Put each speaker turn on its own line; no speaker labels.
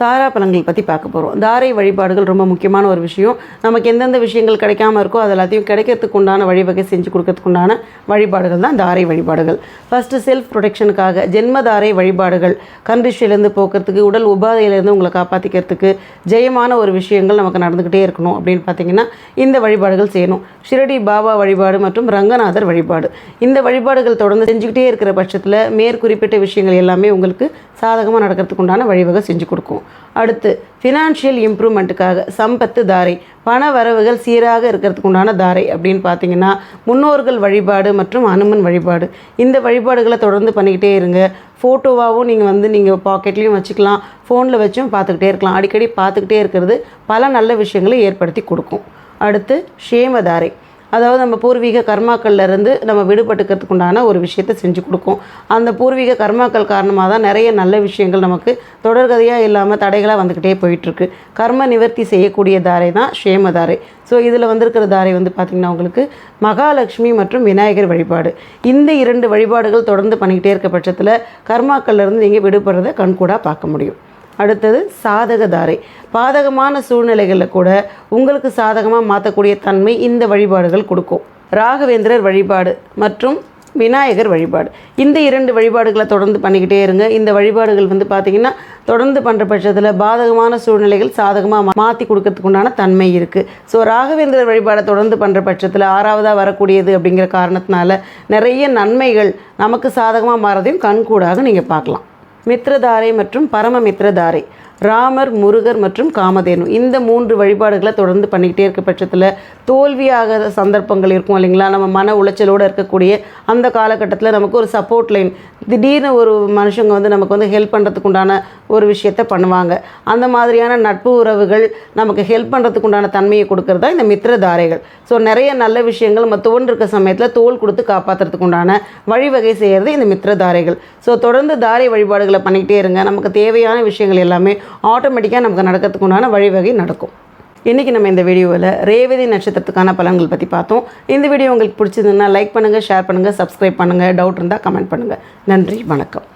தாரா பலன்கள் பற்றி பார்க்க போகிறோம் தாரை வழிபாடுகள் ரொம்ப முக்கியமான ஒரு விஷயம். நமக்கு எந்தெந்த விஷயங்கள் கிடைக்காம இருக்கோ அது எல்லாத்தையும் கிடைக்கிறதுக்கு உண்டான வழிவகை செஞ்சு கொடுக்கறதுக்கு உண்டான வழிபாடுகள் தான் தாரை வழிபாடுகள். ஃபஸ்ட்டு செல்ஃப் ப்ரொடெக்ஷனுக்காக ஜென்மதாரை வழிபாடுகள். கண்டிஷிலேருந்து போக்குறதுக்கு உடல் உபாதையிலேருந்து உங்களை காப்பாற்றிக்கிறதுக்கு ஜெயமான ஒரு விஷயங்கள் நமக்கு நடந்துக்கிட்டே இருக்கணும் அப்படின்னு பார்த்தீங்கன்னா இந்த வழிபாடுகள் செய்யணும். ஷிரடி பாபா வழிபாடு மற்றும் ரங்கநாதர் வழிபாடு. இந்த வழிபாடுகள் தொடர்ந்து செஞ்சுக்கிட்டே இருக்கிற பட்சத்தில் மேற்குறிப்பிட்ட விஷயங்கள் எல்லாமே உங்களுக்கு சாதகமாக நடக்கிறதுக்கு உண்டான வழிவகை செஞ்சு கொடுக்கும். அடுத்து ஃபினான்ஷியல் இம்ப்ரூவ்மெண்ட்டுக்காக சம்பத்து தாரை பண வரவுகள் சீராக இருக்கிறதுக்கு உண்டான தாரை அப்படின்னு பார்த்தீங்கன்னா முன்னோர்கள் வழிபாடு மற்றும் அனுமன் வழிபாடு. இந்த வழிபாடுகளை தொடர்ந்து பண்ணிக்கிட்டே இருங்க. ஃபோட்டோவாகவும் நீங்கள் வந்து நீங்கள் பாக்கெட்லேயும் வச்சுக்கலாம் ஃபோனில் வச்சும் பார்த்துக்கிட்டே இருக்கலாம். அடிக்கடி பார்த்துக்கிட்டே இருக்கிறது பல நல்ல விஷயங்களை ஏற்படுத்தி கொடுக்கும். அடுத்து ஷேமதாரை அதாவது நம்ம பூர்வீக கர்மாக்கள்லேருந்து நம்ம விடுபட்டுக்கிறதுக்கு உண்டான ஒரு விஷயத்தை செஞ்சு கொடுக்கும். அந்த பூர்வீக கர்மாக்கள் காரணமாக தான் நிறைய நல்ல விஷயங்கள் நமக்கு தொடர்கதையாக இல்லாமல் தடைகளாக வந்துக்கிட்டே போயிட்டுருக்கு. கர்ம நிவர்த்தி செய்யக்கூடிய தாரை தான் ஷேமதாரை ஸோ இதில் வந்திருக்கிற தாரை வந்து பார்த்திங்கன்னா உங்களுக்கு மகாலட்சுமி மற்றும் விநாயகர் வழிபாடு. இந்த இரண்டு வழிபாடுகள் தொடர்ந்து பண்ணிக்கிட்டே இருக்க பட்சத்தில் கர்மாக்கள்லேருந்து நீங்கள் விடுபடுறதை கண்கூடாக பார்க்க முடியும். அடுத்தது சாதக தாரை பாதகமான சூழ்நிலைகளில் கூட உங்களுக்கு சாதகமாக மாற்றக்கூடிய தன்மை இந்த வழிபாடுகள் கொடுக்கும். ராகவேந்திரர் வழிபாடு மற்றும் விநாயகர் வழிபாடு. இந்த இரண்டு வழிபாடுகளை தொடர்ந்து பண்ணிக்கிட்டே இருங்க. இந்த வழிபாடுகள் வந்து பார்த்திங்கன்னா தொடர்ந்து பண்ணுற பட்சத்தில் பாதகமான சூழ்நிலைகள் சாதகமாக மாற்றி கொடுக்கறதுக்கு உண்டான தன்மை இருக்குது ஸோ ராகவேந்திரர் வழிபாடை தொடர்ந்து பண்ணுற பட்சத்தில் ஆறாவதாக வரக்கூடியது அப்படிங்கிற காரணத்தினால நிறைய நன்மைகள் நமக்கு சாதகமாக மாறதையும் கண்கூடாக நீங்கள் பார்க்கலாம். மித்ரதாரை மற்றும் பரம மித்ரதாரை ராமர் முருகர் மற்றும் காமதேனு. இந்த மூன்று வழிபாடுகளை தொடர்ந்து பண்ணிக்கிட்டே இருக்க பட்சத்தில் தோல்வியாகாத சந்தர்ப்பங்கள் இருக்கும் இல்லைங்களா? நம்ம மன உளைச்சலோடு இருக்கக்கூடிய அந்த காலகட்டத்தில் நமக்கு ஒரு சப்போர்ட் லைன் திடீர்னு ஒரு மனுஷங்க வந்து நமக்கு வந்து ஹெல்ப் பண்ணுறதுக்கு உண்டான ஒரு விஷயத்த பண்ணுவாங்க. அந்த மாதிரியான நட்பு உறவுகள் நமக்கு ஹெல்ப் பண்ணுறதுக்கு உண்டான தன்மையை கொடுக்கறதா இந்த மித்திரதாரைகள் ஸோ நிறைய நல்ல விஷயங்கள் நம்ம தோன்றிருக்க சமயத்தில் தோல் கொடுத்து காப்பாற்றுறதுக்கு உண்டான வழிவகை செய்கிறது இந்த மித்திரதாரைகள் ஸோ தொடர்ந்து தாரை வழிபாடுகளை பண்ணிக்கிட்டே இருங்க. நமக்கு தேவையான விஷயங்கள் எல்லாமே ஆட்டோமேட்டிக்காக நமக்கு நடக்கிறதுக்கு உண்டான வழிவகை நடக்கும். இன்றைக்கி நம்ம இந்த வீடியோவில் ரேவதி நட்சத்திரத்துக்கான பலன்கள் பற்றி பார்த்தோம். இந்த வீடியோ உங்களுக்கு பிடிச்சதுன்னா லைக் பண்ணுங்கள் ஷேர் பண்ணுங்கள் சப்ஸ்கிரைப் பண்ணுங்கள் டவுட் இருந்தால் கமெண்ட் பண்ணுங்கள் நன்றி வணக்கம்.